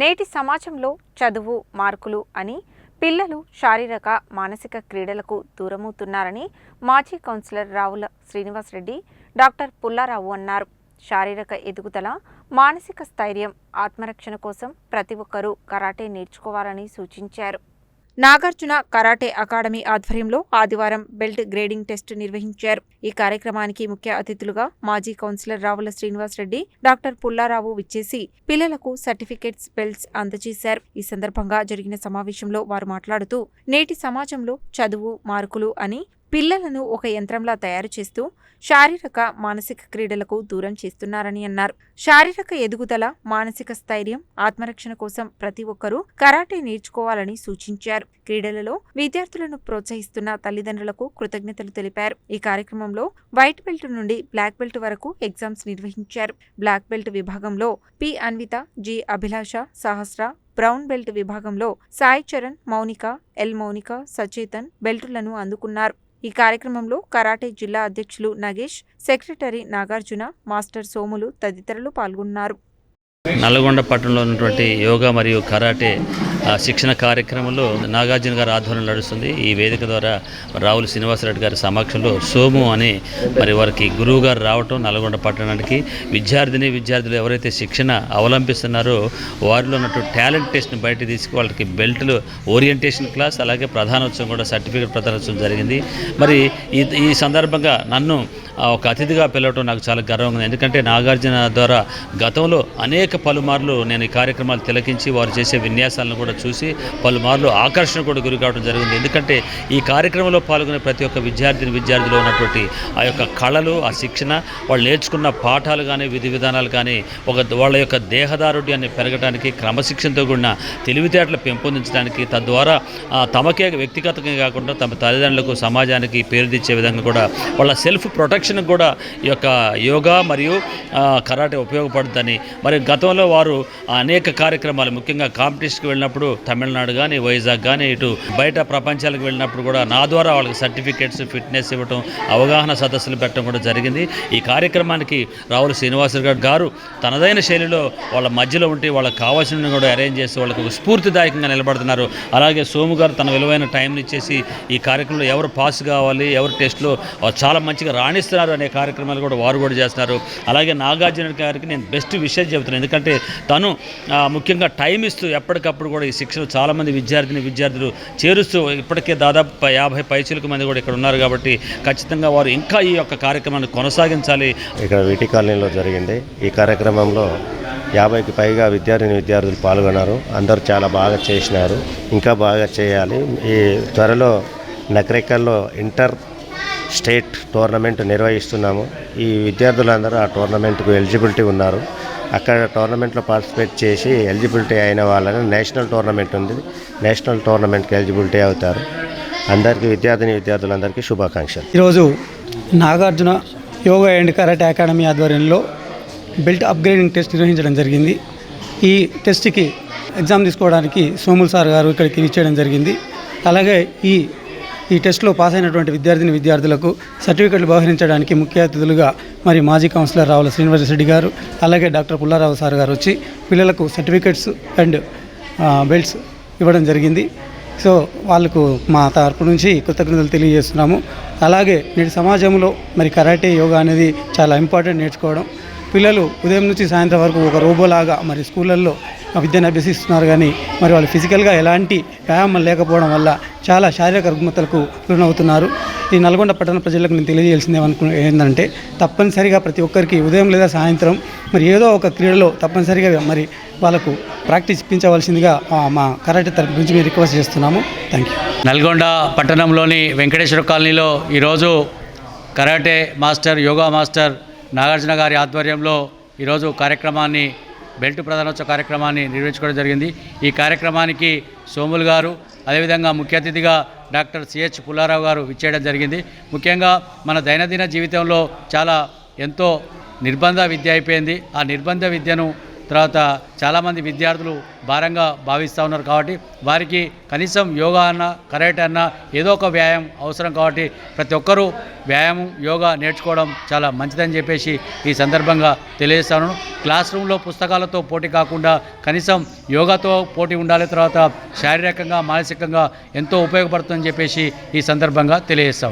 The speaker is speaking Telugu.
నేటి సమాజంలో చదువు మార్కులు అని పిల్లలు శారీరక మానసిక క్రీడలకు దూరమవుతున్నారని మాజీ కౌన్సిలర్ రావుల శ్రీనివాసరెడ్డి డాక్టర్ పుల్లారావు అన్నారు. శారీరక ఎదుగుదల మానసిక స్థైర్యం ఆత్మరక్షణ కోసం ప్రతి ఒక్కరూ కరాటే నేర్చుకోవాలని సూచించారు. నాగార్జున కరాటే అకాడమీ ఆధ్వర్యంలో ఆదివారం బెల్ట్ గ్రేడింగ్ టెస్ట్ నిర్వహించారు. ఈ కార్యక్రమానికి ముఖ్య అతిథులుగా మాజీ కౌన్సిలర్ రావుల శ్రీనివాసరెడ్డి డాక్టర్ పుల్లారావు విచ్చేసి పిల్లలకు సర్టిఫికేట్స్ బెల్ట్స్ అందజేశారు. ఈ సందర్భంగా జరిగిన సమావేశంలో వారు మాట్లాడుతూ నేటి సమాజంలో చదువు మార్కులు అని పిల్లలను ఒక యంత్రంలా తయారు చేస్తూ శారీరక మానసిక క్రీడలకు దూరం చేస్తున్నారని అన్నారు. శారీరక ఎదుగుదల మానసిక స్థైర్యం ఆత్మరక్షణ కోసం ప్రతి ఒక్కరూ కరాటే నేర్చుకోవాలని సూచించారు. క్రీడలలో విద్యార్థులను ప్రోత్సహిస్తున్న తల్లిదండ్రులకు కృతజ్ఞతలు తెలిపారు. ఈ కార్యక్రమంలో వైట్ బెల్ట్ నుండి బ్లాక్ బెల్ట్ వరకు ఎగ్జామ్స్ నిర్వహించారు. బ్లాక్ బెల్ట్ విభాగంలో P. Anvitha G. Abhilasha Sahasra brown belt విభాగంలో సాయి చరణ్ మౌనిక ఎల్. మౌనిక సచేతన్ బెల్టులను అందుకున్నారు. ఈ కార్యక్రమంలో కరాటే జిల్లా అధ్యక్షులు నగేష్ సెక్రటరీ నాగార్జున మాస్టర్ సోములు తదితరులు పాల్గొన్నారు. నల్గొండ పట్టణంలో ఉన్నటువంటి యోగా మరియు కరాటే శిక్షణ కార్యక్రమంలో నాగార్జున గారి ఆధ్వర్యంలో నడుస్తుంది. ఈ వేదిక ద్వారా రావుల శ్రీనివాసరెడ్డి గారి సమక్షంలో సోము అని మరి వారికి గురువు గారు రావటం నల్గొండ పట్టణానికి. విద్యార్థిని విద్యార్థులు ఎవరైతే శిక్షణ అవలంబిస్తున్నారో వారిలో ఉన్నటువంటి టాలెంట్ టెస్ట్ని బయట తీసుకు వాళ్ళకి బెల్ట్లు ఓరియంటేషన్ క్లాస్ అలాగే ప్రధానోత్సవం కూడా సర్టిఫికేట్ ప్రధానోత్సవం జరిగింది. మరి ఈ ఈ సందర్భంగా నన్ను ఒక అతిథిగా పిలవటం నాకు చాలా గర్వంగా ఉంది. ఎందుకంటే నాగార్జున ద్వారా గతంలో అనేక పలుమార్లు నేను ఈ కార్యక్రమాలు తిలకించి వారు చేసే విన్యాసాలను కూడా చూసి పలుమార్లు ఆకర్షణ కూడా గురి కావడం జరిగింది. ఎందుకంటే ఈ కార్యక్రమంలో పాల్గొనే ప్రతి ఒక్క విద్యార్థిని విద్యార్థిలో ఉన్నటువంటి ఆ యొక్క కళలు ఆ శిక్షణ వాళ్ళు నేర్చుకున్న పాఠాలు కానీ విధి విధానాలు కానీ ఒక వాళ్ళ యొక్క దేహదారుడ్యాన్ని పెరగడానికి క్రమశిక్షణతో కూడిన తెలివితేటలు పెంపొందించడానికి తద్వారా తమకే వ్యక్తిగతంగా కాకుండా తమ తల్లిదండ్రులకు సమాజానికి పేరు తెచ్చే విధంగా కూడా వాళ్ళ సెల్ఫ్ ప్రొటెక్షన్ కూడా ఈ యొక్క యోగా మరియు కరాటే ఉపయోగపడుతుందని మరి గతంలో వారు అనేక కార్యక్రమాలు ముఖ్యంగా కాంపిటీషన్కి వెళ్ళినప్పుడు తమిళనాడు కానీ వైజాగ్ కానీ ఇటు బయట ప్రపంచాలకు వెళ్ళినప్పుడు కూడా నా ద్వారా వాళ్ళకి సర్టిఫికేట్స్ ఫిట్నెస్ ఇవ్వటం అవగాహన సదస్సులు పెట్టడం కూడా జరిగింది. ఈ కార్యక్రమానికి రావుల శ్రీనివాసరావు గారు తనదైన శైలిలో వాళ్ళ మధ్యలో ఉండి వాళ్ళకి కావాల్సిన కూడా అరేంజ్ చేసి వాళ్ళకు స్ఫూర్తిదాయకంగా నిలబడుతున్నారు. అలాగే సోము గారు తన విలువైన టైంని ఇచ్చేసి ఈ కార్యక్రమంలో ఎవరు పాస్ కావాలి ఎవరు టెస్ట్లో చాలా మంచిగా రాణిస్తున్నారు అనే కార్యక్రమాలు కూడా వారు కూడా చేస్తున్నారు. అలాగే నాగార్జున గారికి నేను బెస్ట్ విషయం చెబుతున్నాను. ఎందుకంటే తను ముఖ్యంగా టైం ఇస్తూ ఎప్పటికప్పుడు కూడా ఈ శిక్షణ చాలామంది విద్యార్థిని విద్యార్థులు చేరుస్తూ ఇప్పటికే దాదాపు యాభై పైచులకు మంది కూడా ఇక్కడ ఉన్నారు కాబట్టి ఖచ్చితంగా వారు ఇంకా ఈ యొక్క కార్యక్రమాన్ని కొనసాగించాలి. ఇక్కడ వీటి కాలనీలో జరిగింది. ఈ కార్యక్రమంలో యాభైకి పైగా విద్యార్థిని విద్యార్థులు పాల్గొన్నారు. అందరూ చాలా బాగా చేసినారు. ఇంకా బాగా చేయాలి. ఈ త్వరలో నకరేకల్లో ఇంటర్ స్టేట్ టోర్నమెంట్ నిర్వహిస్తున్నాము. ఈ విద్యార్థులందరూ ఆ టోర్నమెంట్కు ఎలిజిబిలిటీ ఉన్నారు. అక్కడ టోర్నమెంట్లో పార్టిసిపేట్ చేసి ఎలిజిబిలిటీ అయిన వాళ్ళని నేషనల్ టోర్నమెంట్ ఉంది. నేషనల్ టోర్నమెంట్కి ఎలిజిబిలిటీ అవుతారు. అందరికీ విద్యార్థిని విద్యార్థులందరికీ శుభాకాంక్షలు. ఈరోజు Nagarjuna yoga and karate academy ఆధ్వర్యంలో బెల్ట్ అప్గ్రేడింగ్ టెస్ట్ నిర్వహించడం జరిగింది. ఈ టెస్ట్కి ఎగ్జామ్ తీసుకోవడానికి సోముల్ సార్ గారు ఇక్కడికి ఇచ్చేయడం జరిగింది. అలాగే ఈ ఈ టెస్ట్లో పాస్ అయినటువంటి విద్యార్థిని విద్యార్థులకు సర్టిఫికెట్లు బహరించడానికి ముఖ్య అతిథులుగా మరి మాజీ కౌన్సిలర్ రావుల శ్రీనివాస రెడ్డి గారు అలాగే డాక్టర్ పుల్లారావు సార్ గారు వచ్చి పిల్లలకు సర్టిఫికెట్స్ అండ్ బెల్ట్స్ ఇవ్వడం జరిగింది. సో వాళ్ళకు మా తరపు నుంచి కృతజ్ఞతలు తెలియజేస్తున్నాము. అలాగే నేటి సమాజంలో మరి కరాటే యోగా అనేది చాలా ఇంపార్టెంట్ నేర్చుకోవడం. పిల్లలు ఉదయం నుంచి సాయంత్రం వరకు ఒక రోబోలాగా మరి స్కూళ్ళల్లో విద్యను అభ్యసిస్తున్నారు కానీ మరి వాళ్ళు ఫిజికల్గా ఎలాంటి వ్యాయామం లేకపోవడం వల్ల చాలా శారీరక రుగ్మతలకు లోనవుతున్నారు. ఈ నల్గొండ పట్టణ ప్రజలకు నేను తెలియజేయాల్సింది ఏమనుకు ఏంటంటే తప్పనిసరిగా ప్రతి ఒక్కరికి ఉదయం లేదా సాయంత్రం మరి ఏదో ఒక క్రీడలో తప్పనిసరిగా మరి వాళ్ళకు ప్రాక్టీస్ ఇప్పించవలసిందిగా మా కరాటే తరపు నుంచి మేము రిక్వెస్ట్ చేస్తున్నాము. థ్యాంక్ యూ నల్గొండ పట్టణంలోని వెంకటేశ్వర కాలనీలో ఈరోజు karate master yoga master Nagarjuna గారి ఆధ్వర్యంలో ఈరోజు కార్యక్రమాన్ని బెల్ట్ ప్రధానోత్సవ కార్యక్రమాన్ని నిర్వహించుకోవడం జరిగింది. ఈ కార్యక్రమానికి సోములు గారు అదేవిధంగా ముఖ్య అతిథిగా డాక్టర్ సిహెచ్ పుల్లారావు గారు ఇచ్చేయడం జరిగింది. ముఖ్యంగా మన దైనందిన జీవితంలో చాలా ఎంతో నిర్బంధ విద్య అయిపోయింది. ఆ నిర్బంధ విద్యను తర్వాత చాలామంది విద్యార్థులు భారంగా భావిస్తూ ఉన్నారు కాబట్టి వారికి కనీసం యోగా అన్న కరాటే అన్న ఏదో ఒక వ్యాయామం అవసరం కాబట్టి ప్రతి ఒక్కరూ వ్యాయామం యోగా నేర్చుకోవడం చాలా మంచిదని చెప్పేసి ఈ సందర్భంగా తెలియజేస్తాను. క్లాస్ రూమ్లో పుస్తకాలతో పోటీ కాకుండా కనీసం యోగాతో పోటీ ఉండాలి తర్వాత శారీరకంగా మానసికంగా ఎంతో ఉపయోగపడుతుందని చెప్పేసి ఈ సందర్భంగా తెలియజేస్తాను.